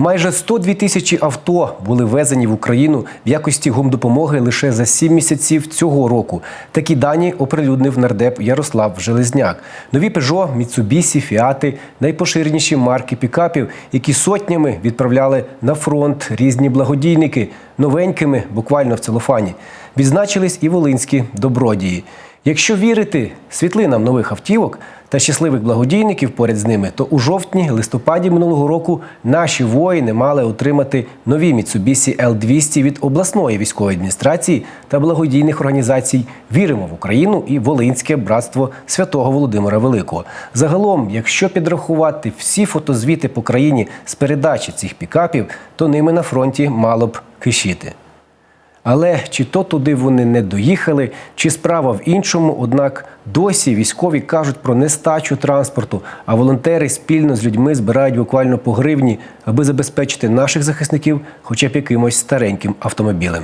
Майже 102 тисячі авто були ввезені в Україну в якості гумдопомоги лише за 7 місяців цього року. Такі дані оприлюднив нардеп Ярослав Железняк. Нові Peugeot, Mitsubishi, Фіати найпоширеніші марки пікапів, які сотнями відправляли на фронт різні благодійники, новенькими, буквально в целофані. Відзначились і волинські добродії. Якщо вірити світлинам нових автівок та щасливих благодійників поряд з ними, то у жовтні-листопаді минулого року наші воїни мали отримати нові Mitsubishi L200 від обласної військової адміністрації та благодійних організацій Віримо в Україну і Волинське братство святого Володимира Великого. Загалом, якщо підрахувати всі фотозвіти по країні з передачі цих пікапів, то ними на фронті мало б кишіти. Але чи то туди вони не доїхали, чи справа в іншому, однак досі військові кажуть про нестачу транспорту, а волонтери спільно з людьми збирають буквально по гривні, аби забезпечити наших захисників хоча б якимось стареньким автомобілем.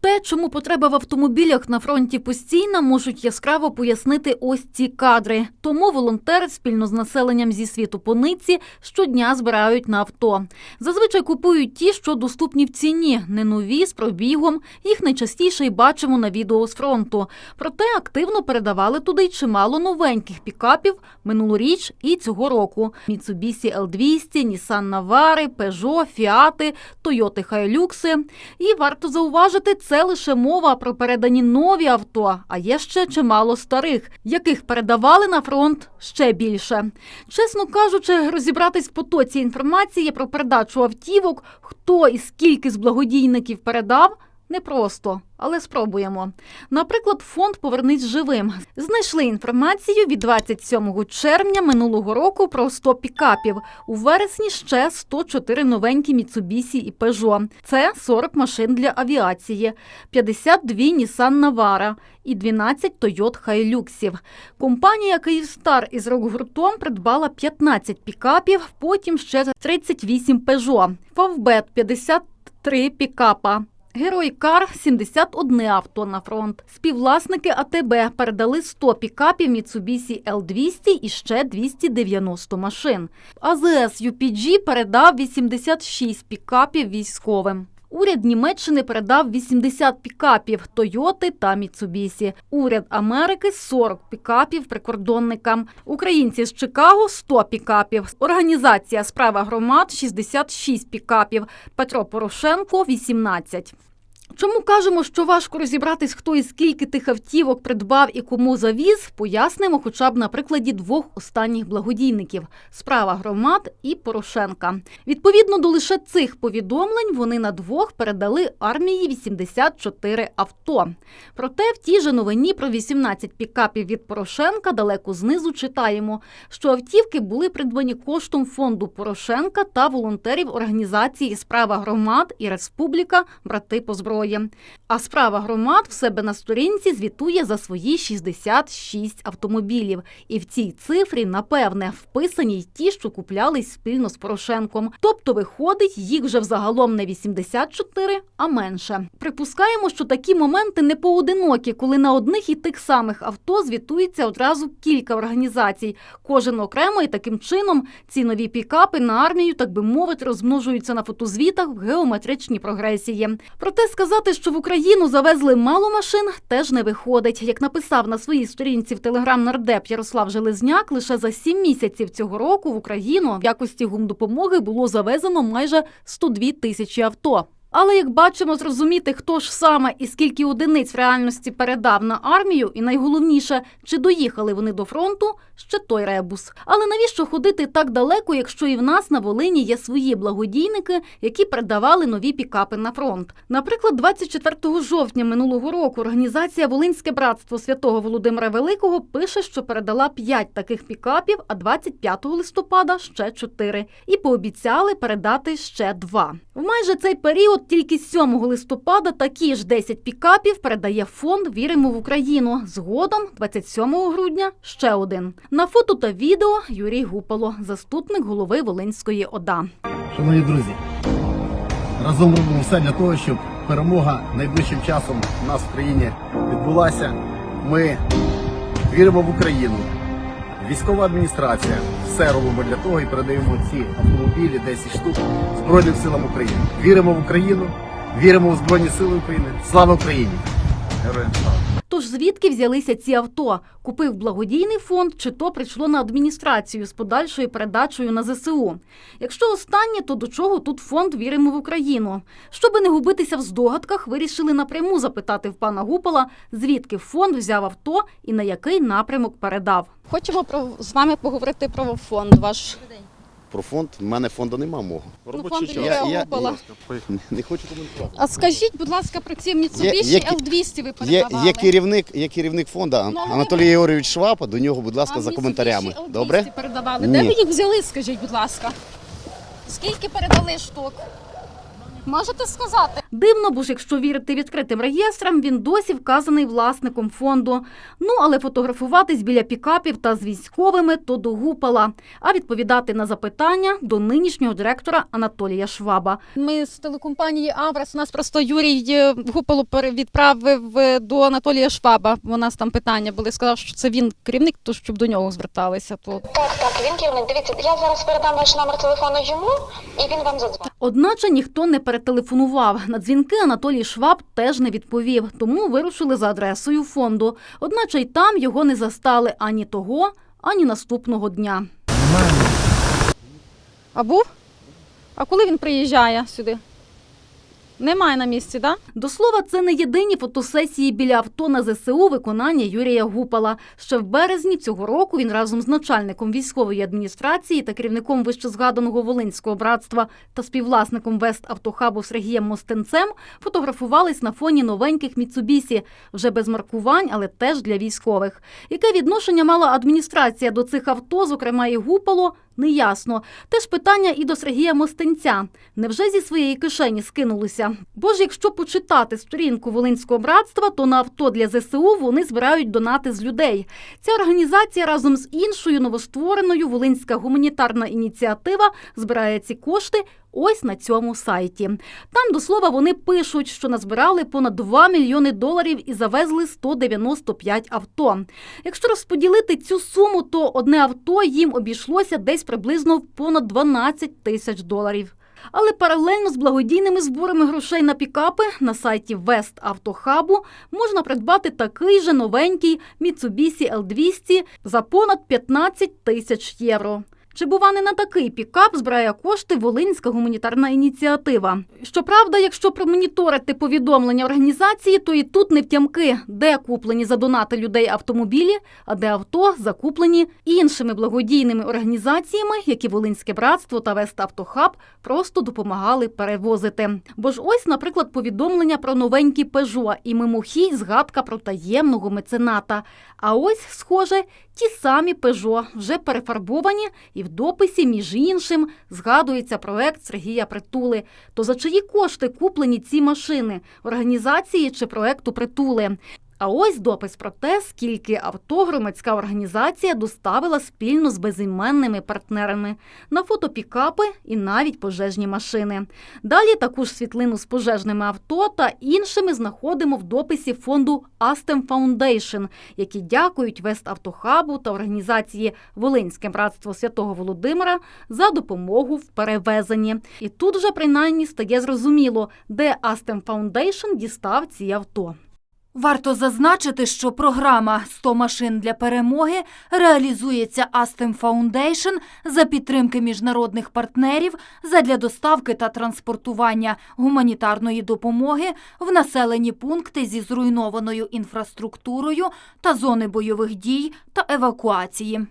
Те, чому потреба в автомобілях на фронті постійна, можуть яскраво пояснити ось ці кадри. Тому волонтери спільно з населенням зі світу по нитці щодня збирають на авто. Зазвичай купують ті, що доступні в ціні, не нові з пробігом. Їх найчастіше й бачимо на відео з фронту. Проте активно передавали туди й чимало новеньких пікапів минулоріч і цього року: Mitsubishi L200, Nissan Navara, Peugeot, Fiat, Toyota Hilux. І варто зауважити, це лише мова про передані нові авто, а є ще чимало старих, яких передавали на фронт ще більше. Чесно кажучи, розібратись в потоці інформації про передачу автівок, хто і скільки з благодійників передав. Непросто, але спробуємо. Наприклад, фонд Повернись живим знайшли інформацію від 27 червня минулого року про 100 пікапів. У вересні ще 104 новенькі Mitsubishi і Peugeot. Це 40 машин для авіації, 52 Nissan Navara і 12 Toyota Hilux. Компанія Київстар із рок-гуртом придбала 15 пікапів, потім ще 38 Peugeot. Фавбет 53 пікапа. Герой Кар 71 авто на фронт. Співвласники АТБ передали 100 пікапів Mitsubishi L200 і ще 290 машин. АЗС UPG передав 86 пікапів військовим. Уряд Німеччини передав 80 пікапів Тойоти та Міцубісі. Уряд Америки 40 пікапів прикордонникам. Українці з Чикаго 100 пікапів. Організація справа громад 66 пікапів. Петро Порошенко 18. Чому кажемо, що важко розібратись, хто і скільки тих автівок придбав і кому завіз, пояснимо хоча б на прикладі двох останніх благодійників справа громад і Порошенка. Відповідно до лише цих повідомлень, вони на двох передали армії 84 авто. Проте в тій же новині про 18 пікапів від Порошенка далеко знизу читаємо, що автівки були придбані коштом фонду Порошенка та волонтерів організації Справа громад і Республіка Брати по зброї. А справа громад в себе на сторінці звітує за свої 66 автомобілів. І в цій цифрі, напевне, вписані й ті, що куплялись спільно з Порошенком. Тобто, виходить, їх вже взагалом не 84, а менше. Припускаємо, що такі моменти не поодинокі, коли на одних і тих самих авто звітується одразу кілька організацій. Кожен окремо і таким чином ці нові пікапи на армію, так би мовити, розмножуються на фотозвітах в геометричній прогресії. Проте сказати, що в Україну завезли мало машин, теж не виходить. Як написав на своїй сторінці в телеграм нардеп Ярослав Железняк, лише за сім місяців цього року в Україну в якості гумдопомоги було завезено майже 102 тисячі авто. Але як бачимо, зрозуміти, хто ж саме і скільки одиниць в реальності передав на армію, і найголовніше, чи доїхали вони до фронту, ще той ребус. Але навіщо ходити так далеко, якщо і в нас на Волині є свої благодійники, які передавали нові пікапи на фронт? Наприклад, 24 жовтня минулого року організація Волинське братство святого Володимира Великого пише, що передала 5 таких пікапів, а 25 листопада ще 4. І пообіцяли передати ще 2. В майже цей період тільки 7 листопада такі ж 10 пікапів передає фонд Віримо в Україну. Згодом, 27 грудня, ще один. На фото та відео Юрій Гупало, заступник голови Волинської ОДА. Шановні друзі, разом робимо все для того, щоб перемога найближчим часом у нас в країні відбулася. Ми віримо в Україну, військова адміністрація. Все робимо для того і передаємо ці автомобілі, 10 штук Збройним силам України. Віримо в Україну, віримо в Збройні Сили України. Слава Україні! Героям слава! Тож звідки взялися ці авто? Купив благодійний фонд, чи то прийшло на адміністрацію з подальшою передачею на ЗСУ. Якщо останнє, то до чого тут фонд віримо в Україну? Щоби не губитися в здогадках, вирішили напряму запитати в пана Гупола, звідки фонд взяв авто і на який напрямок передав. Хочемо про з вами поговорити про фонд ваш. Про фонд в мене фонду нема мого. Робочий фонд час. Юрія Я- я- Не, не хочу коментувати. А скажіть, будь ласка, про ці Mitsubishi є- L200 ви Є, передавали. є керівник, є керівник фонду Ну, Анатолій Єгорович Швапа. До нього, будь А ласка, за коментарями. L200 Добре? передавали. Ні. Де ви їх взяли, скажіть, будь ласка? Скільки передали штук? Можете сказати? Дивно, бо ж якщо вірити відкритим реєстрам, він досі вказаний власником фонду. Ну але фотографуватись біля пікапів та з військовими то до Гупала, а відповідати на запитання до нинішнього директора Анатолія Шваба. Ми з телекомпанії Аврес. У нас просто Юрій е, Гупало відправив е, до Анатолія Шваба. У нас там питання були. Сказав, що це він керівник, то щоб до нього зверталися. То Так, так, він керівник. Дивіться, я зараз передам ваш номер телефону йому, і він вам задзвонить. Одначе ніхто не перетелефонував. На дзвінки Анатолій Шваб теж не відповів, тому вирушили за адресою фонду. Одначе й там його не застали ані того, ані наступного дня. а був? А коли він приїжджає сюди? Немає на місці? Да? До слова, це не єдині фотосесії біля авто на ЗСУ виконання Юрія Гупала. Ще в березні цього року він разом з начальником військової адміністрації та керівником вищезгаданого Волинського братства та співвласником Вест Автохабу Сергієм Мостенцем фотографувались на фоні новеньких Міцубісі, вже без маркувань, але теж для військових. Яке відношення мала адміністрація до цих авто, зокрема і Гупало, неясно. Теж питання і до Сергія Мостенця. Невже зі своєї кишені скинулися? Бо ж якщо почитати сторінку Волинського братства, то на авто для ЗСУ вони збирають донати з людей. Ця організація разом з іншою новоствореною Волинська гуманітарна ініціатива збирає ці кошти. Ось на цьому сайті. Там, до слова, вони пишуть, що назбирали понад 2 мільйони доларів і завезли 195 авто. Якщо розподілити цю суму, то одне авто їм обійшлося десь приблизно в понад 12 тисяч доларів. Але паралельно з благодійними зборами грошей на пікапи на сайті Вест Автохабу можна придбати такий же новенький Mitsubishi L200 за понад 15 тисяч євро. Чи бува не на такий пікап збирає кошти Волинська гуманітарна ініціатива? Щоправда, якщо промоніторити повідомлення організації, то і тут не втямки, де куплені за донати людей автомобілі, а де авто закуплені іншими благодійними організаціями, які Волинське братство та Веставтохаб просто допомагали перевозити. Бо ж ось, наприклад, повідомлення про новенькі Пежо і мимохідь згадка про таємного мецената. А ось, схоже, ті самі Пежо вже перефарбовані, і дописі, між іншим, згадується проект Сергія Притули. То за чиї кошти куплені ці машини організації чи проекту Притули? А ось допис про те, скільки авто громадська організація доставила спільно з безіменними партнерами на фото пікапи і навіть пожежні машини. Далі таку ж світлину з пожежними авто та іншими знаходимо в дописі фонду Astem Foundation, які дякують Веставтохабу та організації Волинське братство Святого Володимира за допомогу в перевезенні. І тут вже принаймні стає зрозуміло, де Astem Foundation дістав ці авто. Варто зазначити, що програма «100 машин для перемоги реалізується Астем Фаундейшн за підтримки міжнародних партнерів задля доставки та транспортування гуманітарної допомоги в населені пункти зі зруйнованою інфраструктурою та зони бойових дій та евакуації.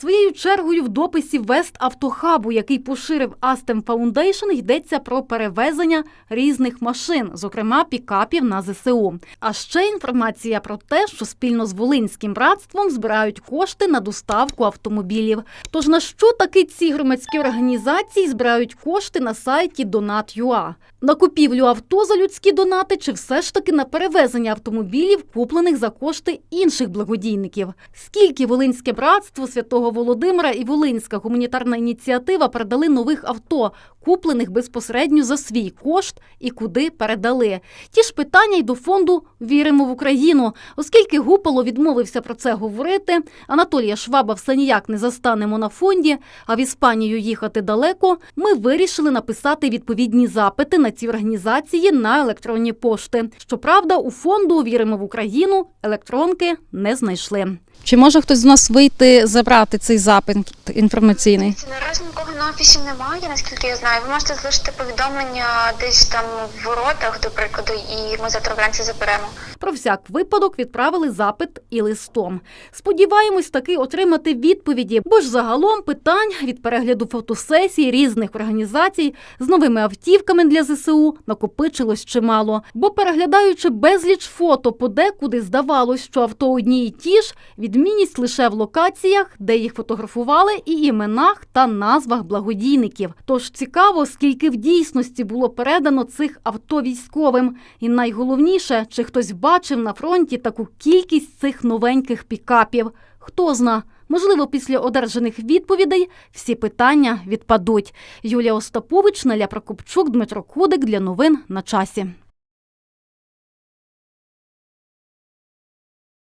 Своєю чергою в дописі Вест Автохабу, який поширив Astem Foundation, йдеться про перевезення різних машин, зокрема пікапів на ЗСУ. А ще інформація про те, що спільно з Волинським братством збирають кошти на доставку автомобілів. Тож на що таки ці громадські організації збирають кошти на сайті Donat.ua? На купівлю авто за людські донати чи все ж таки на перевезення автомобілів, куплених за кошти інших благодійників? Скільки Волинське братство Святого Володимира і Волинська гуманітарна ініціатива передали нових авто, куплених безпосередньо за свій кошт і куди передали? Ті ж питання й до фонду Віримо в Україну, оскільки Гупало відмовився про це говорити. Анатолія Шваба все ніяк не застанемо на фонді, а в Іспанію їхати далеко. Ми вирішили написати відповідні запити на ці організації на електронні пошти. Щоправда, у фонду Віримо в Україну електронки не знайшли. Чи може хтось з нас вийти забрати цей запит інформаційний? Наразі нікого на офісі немає, наскільки я знаю. Ви можете залишити повідомлення десь там в воротах, до прикладу, і ми завтра вранці заберемо. Про всяк випадок відправили запит і листом. Сподіваємось таки отримати відповіді, бо ж загалом питань від перегляду фотосесій різних організацій з новими автівками для ЗСУ накопичилось чимало. Бо переглядаючи безліч фото, подекуди здавалось, що авто одні й ті ж, відмінність лише в локаціях, де їх фотографували, і іменах та назвах благодійників. Тож цікаво, скільки в дійсності було передано цих авто військовим. І найголовніше, чи хтось бачив на фронті таку кількість цих новеньких пікапів. Хто зна, можливо, після одержаних відповідей всі питання відпадуть. Юлія Остапович, Наля Прокопчук, Дмитро Кудик для новин на часі.